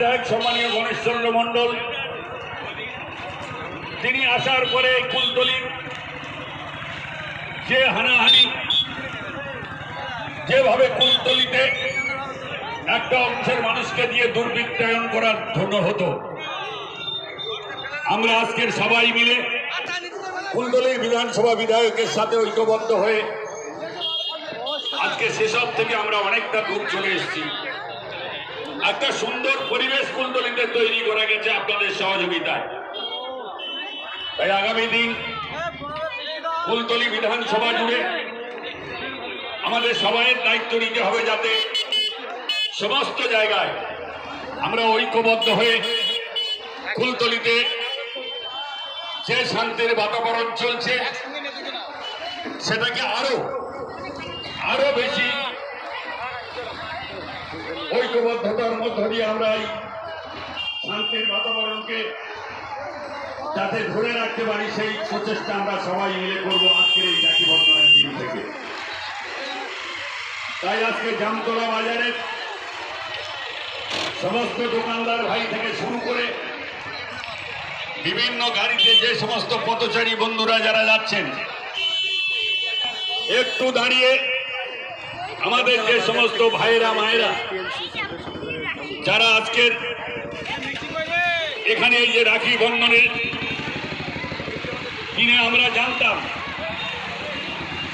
বিধায়ক সম্মানীয় গণেশচন্দ্র মণ্ডল, তিনি আসার পরে কুলতলির যে হানাহানি, যেভাবে কুলতলিতে একটা অংশের মানুষকে দিয়ে দুর্বৃত্তায়ন করার জন্য হতো, আমরা আজকের সবাই মিলে কুলতলির বিধানসভা বিধায়কের সাথে ঐক্যবদ্ধ হয়ে আজকে সেসব থেকে আমরা অনেকটা দূর চলে এসেছি। একটা সুন্দর পরিবেশ কুলতলিতে তৈরি করা গেছে আপনাদের সহযোগিতায়। তাই আগামী দিন কুলতলি বিধানসভা জুড়ে আমাদের সবাইয়ের দায়িত্ব নিতে হবে যাতে সমস্ত জায়গায় আমরা ঐক্যবদ্ধ হয়ে কুলতলিতে যে শান্তির বাতাবরণ চলছে, সেটাকে আরও আরও বেশি ঐক্যবদ্ধতার মধ্য দিয়ে আমরা এই শান্তির বাতাবরণকে যাতে ধরে রাখতে পারি, সেই প্রচেষ্টা আমরা সবাই মিলে করব আজকের এই রাখি বন্ধনের দিন থেকে। তাই আজকে জামতলা বাজারে সমস্ত দোকানদার ভাই থেকে শুরু করে বিভিন্ন গাড়িতে যে সমস্ত পথচারী বন্ধুরা যারা যাচ্ছেন, একটু দাঁড়িয়ে আমাদের যে সমস্ত ভাইরা মায়েরা, যারা আজকের এখানে এই যে রাখি বন্ধনের দিনে আমরা জানতাম,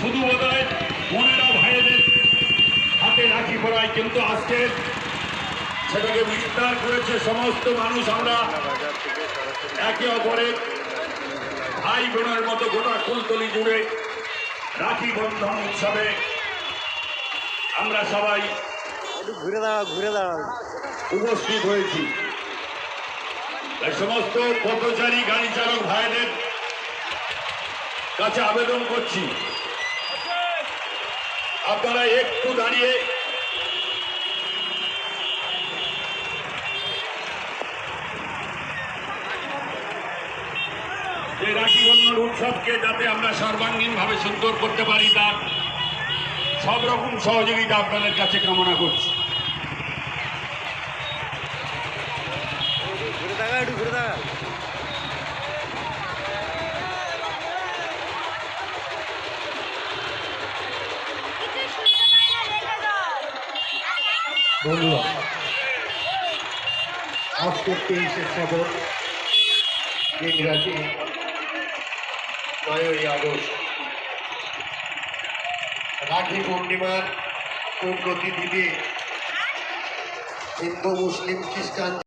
শুধু বোধহয় বোনেরা ভাইদের হাতে রাখি পড়ায় কিন্তু আজকে সেটাকে বিস্তার করেছে সমস্ত মানুষ। আমরা একে অপরের ভাই বোনের মতো গোটা কুলতলি জুড়ে রাখি বন্ধন উৎসবে আমরা সবাই ঘুরে দাঁড়াও ঘুরে দাঁড়াও। উপস্থিত হয়েছি। সমস্ত পথচারী গাড়ি চালক ভাইদের কাছে আবেদন করছি। আপনারা একটু দাঁড়িয়ে যে রাখি বন্ধন উৎসবকে যাতে আমরা সর্বাঙ্গীনভাবে সুন্দর করতে পারি তার সব রকম সহযোগিতা আপনাদের কাছে কামনা করছি। বন্ধুরা আজকের তেইশে শ্রাবণ ইংরাজি নয়ই আগস্ট রাখি পূর্ণিমার পূর্ণতিথিতে হিন্দু মুসলিম খ্রিস্টান